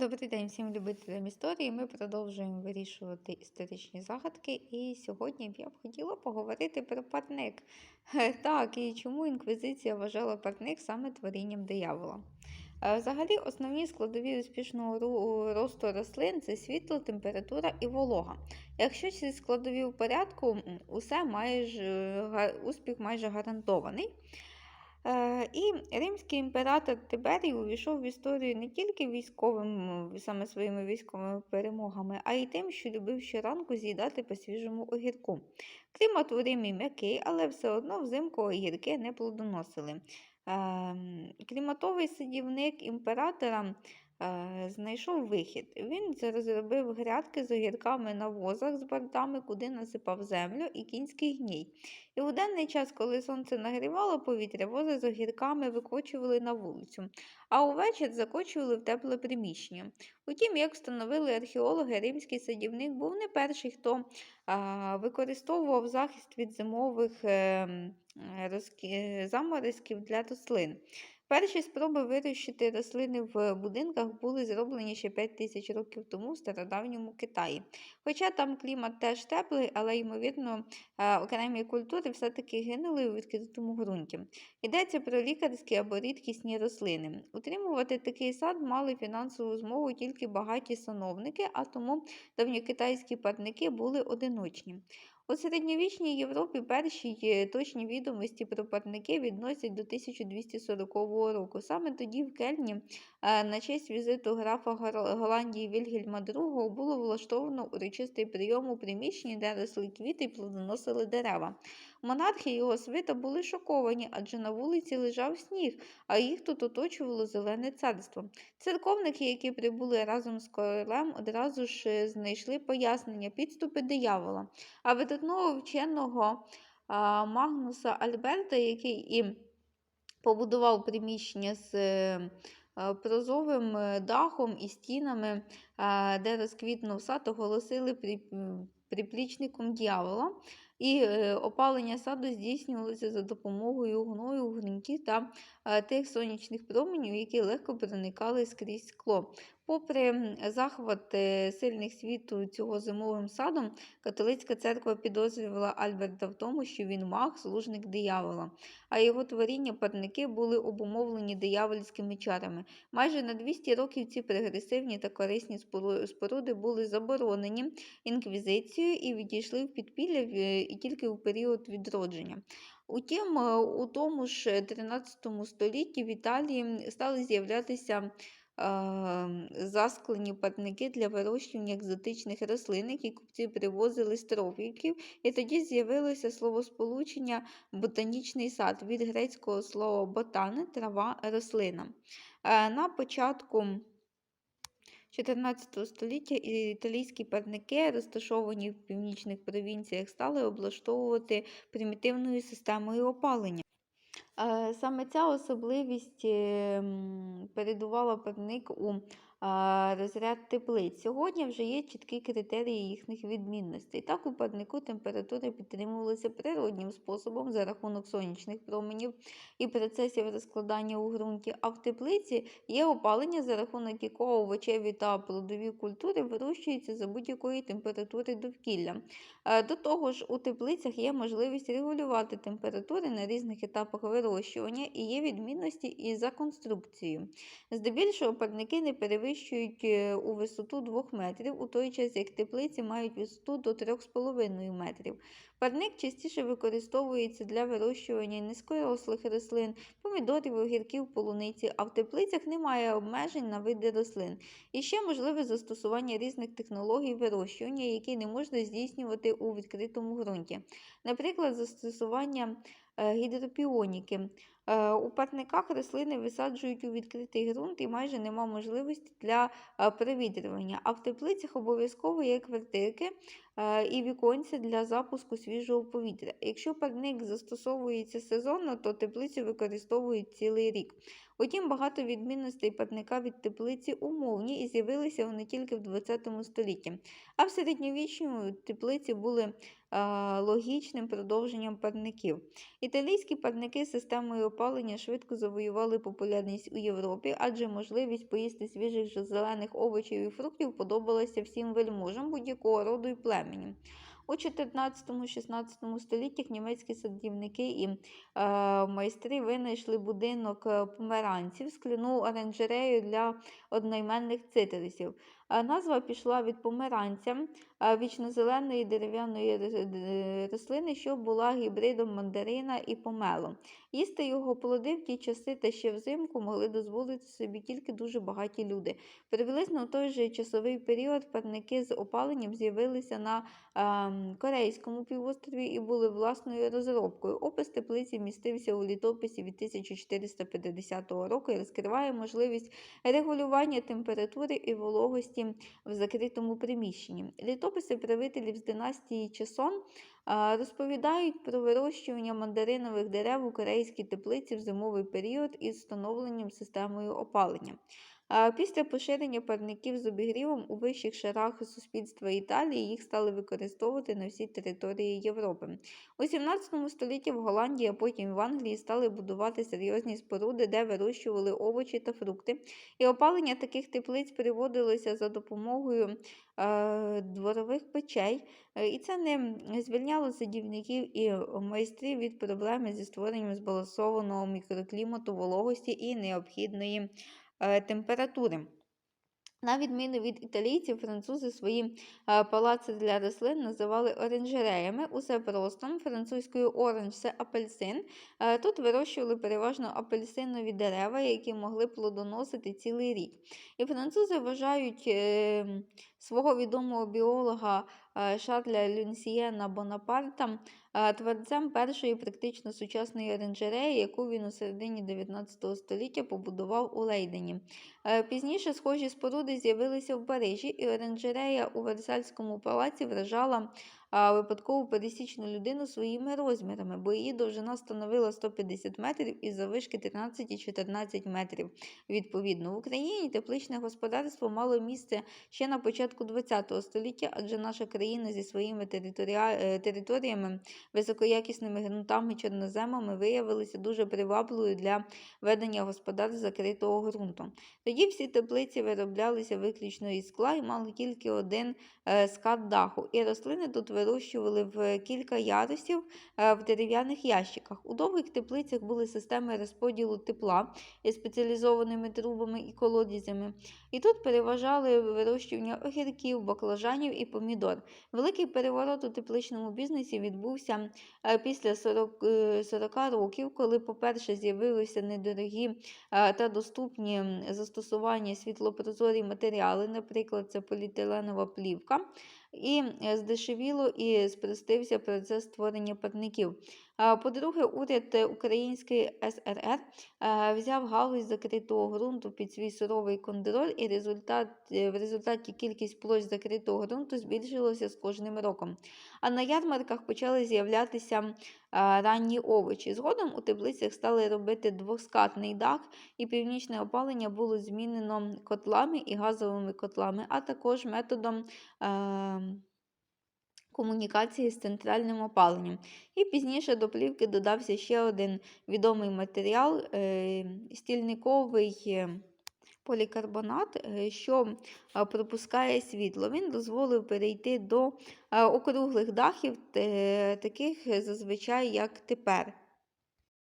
Добрий день всім любителям історії. Ми продовжуємо вирішувати історичні загадки. І сьогодні я б хотіла поговорити про парник. Е, Так, і чому інквізиція вважала парник саме творінням диявола. Е, Взагалі, основні складові успішного росту рослин це світло, температура і волога. Якщо ці складові в порядку, усе майже, успіх майже гарантований. Е, І римський імператор Тиберій увійшов в історію не тільки військовим, саме своїми військовими перемогами, а й тим, що любив щоранку з'їдати по свіжому огірку. Клімат у Римі м'який, але все одно взимку огірки не плодоносили. Ем, Кліматовий садівник імператора знайшов вихід. Він розробив грядки з огірками на возах з бортами, куди насипав землю і кінський гній. І у денний час, коли сонце нагрівало повітря, вози з огірками викочували на вулицю, а увечір закочували в тепле приміщення. Утім, як встановили археологи, римський садівник був не перший, хто а, використовував захист від зимових е, м, е, розкі- е, заморозків для рослин. Перші спроби вирощити рослини в будинках були зроблені ще 5 тисяч років тому в стародавньому Китаї. Хоча там клімат теж теплий, але, ймовірно, е, окремі культури все-таки гинули у відкритому ґрунті. Йдеться про лікарські або рідкісні рослини. Утримувати такий сад мали фінансову змогу тільки багаті сановники, а тому давньокитайські парники були одиночні. У середньовічній Європі перші точні відомості про парники відносять до 1240 року. Саме тоді в Кельні е, на честь візиту графа Голландії Вільгельма II було влаштовано урочистий прийом у приміщенні, де росли квіти і плодоносили дерева. Монархи і його свита були шоковані, адже на вулиці лежав сніг, а їх тут оточувало зелене царство. Церковники, які прибули разом з королем, одразу ж е, знайшли пояснення підступи диявола. А видатного вченого а, Магнуса Альберта, який і побудував приміщення з е, е, прозовим дахом і стінами, де розквітнув сад, оголосили при- приплічником дьявола. І е, опалення саду здійснювалося за допомогою гною у та е, тих сонячних променів, які легко проникали скрізь скло. Попри захват сильних світу цього зимовим садом, католицька церква підозрювала Альберта в тому, що він маг, служник диявола, а його творіння парники були обумовлені диявольськими чарами. Майже на 200 років ці прогресивні та корисні споруди були заборонені інквізицією і відійшли в підпілля і тільки в період відродження. Утім, е, у тому ж 13 столітті в Італії стали з'являтися засклені парники для вирощування екзотичних рослин, які купці привозили з тропіків, і тоді з'явилося словосполучення ботанічний сад від грецького слова ботане трава рослина. Е, На початку 14 століття італійські парники, розташовані в північних провінціях, стали облаштовувати примітивною системою опалення. Е, Саме ця особливість е, передувала певник у розряд теплиць. Сьогодні вже є чіткі критерії їхніх відмінностей. Так, у парнику температура підтримувалася природнім способом за рахунок сонячних променів і процесів розкладання у ґрунті, а в теплиці є опалення, за рахунок якого овочеві та плодові культури вирощуються за будь-якої температури довкілля. Е, До того ж, у теплицях є можливість регулювати температури на різних етапах вирощування і є відмінності і за конструкцією. Здебільшого парники не перевищують е, у висоту 2 метрів, у той час як теплиці мають висоту до 3,5 метрів. Парник частіше використовується для вирощування низькорослих рослин, помідорів, огірків, полуниці, а в теплицях немає обмежень на види рослин. І ще можливе застосування різних технологій вирощування, які не можна здійснювати у відкритому ґрунті. Наприклад, застосування е, гідропіоніки. Е, У парниках рослини висаджують у відкритий ґрунт і майже нема можливості для е, провітрювання. А в теплицях обов'язково є квартирки е, і віконця для запуску свіжого повітря. Якщо парник застосовується сезонно, то теплицю використовують цілий рік. Утім, багато відмінностей парника від теплиці умовні і з'явилися вони тільки в ХХ столітті. А в середньовічному теплиці були логічним продовженням парників. Італійські парники системою опалення швидко завоювали популярність у Європі, адже можливість поїсти свіжих зелених овочів і фруктів подобалася всім вельможам будь-якого роду і племені. У 14-16 століттях німецькі садівники і е, майстри винайшли будинок е, померанців, скляну оранжерею для одноіменних цитрусів. Назва пішла від померанця, вічнозеленої дерев'яної рослини, що була гібридом мандарина і помелу. Їсти його плоди в ті часи та ще взимку могли дозволити собі тільки дуже багаті люди. Приблизно в той же часовий період парники з опаленням з'явилися на ем, Корейському півострові і були власною розробкою. Опис теплиці містився у літописі від 1450 року і розкриває можливість регулювання температури і вологості в закритому приміщенні. Літописи правителів з династії Чесон розповідають про вирощування мандаринових дерев у корейській теплиці в зимовий період із встановленням системою опалення. Після поширення парників з обігрівом у вищих шарах суспільства Італії їх стали використовувати на всій території Європи. У 17 столітті в Голландії, а потім в Англії стали будувати серйозні споруди, де вирощували овочі та фрукти. І опалення таких теплиць приводилося за допомогою е, дворових печей, і це не звільняло садівників і майстрів від проблеми зі створенням збалансованого мікроклімату, вологості і необхідної температури. На відміну від італійців, французи свої е, палаци для рослин називали оранжереями. Усе просто французькою оранж це апельсин. Е, Тут вирощували переважно апельсинові дерева, які могли плодоносити цілий рік. І французи вважають е, свого відомого біолога е, Шарля Люнсієна Бонапарта е, творцем першої практично сучасної оранжереї, яку він у середині 19 століття побудував у Лейдені. Е, Пізніше схожі споруди з'явилися в Парижі, і оранжерея у Версальському палаці вражала випадкову пересічну людину своїми розмірами, бо її довжина становила 150 метрів і заввишки 13 і 14 метрів. Відповідно, в Україні тепличне господарство мало місце ще на початку ХХ століття, адже наша країна зі своїми е, територіями, високоякісними ґрунтами, чорноземами виявилася дуже привабливою для ведення господарств закритого ґрунту. Тоді всі теплиці вироблялися виключно із скла і мали тільки один е, скат даху. І рослини тут вирощували в кілька ярусів е, в дерев'яних ящиках. У довгих теплицях були системи розподілу тепла із спеціалізованими трубами і колодязями. І тут переважали вирощування огірків, баклажанів і помідор. Великий переворот у тепличному бізнесі відбувся е, після 40, е, 40 років, коли, по-перше, з'явилися недорогі е, та доступні застосування світлопрозорі матеріали, наприклад, це поліетиленова плівка, і е, здешевіло і спростився процес створення парників. А, По-друге, уряд е, Української СРР е, взяв галузь закритого ґрунту під свій суровий контроль, і результат, е, в результаті кількість площ закритого ґрунту збільшилася з кожним роком. А на ярмарках почали з'являтися е, ранні овочі. Згодом у теплицях стали робити двоскатний дах, і північне опалення було змінено котлами і газовими котлами, а також методом. е, Комунікації з центральним опаленням. І пізніше до плівки додався ще один відомий матеріал е, стільниковий е, полікарбонат, е, що пропускає світло. Він дозволив перейти до округлих дахів, таких зазвичай, як тепер.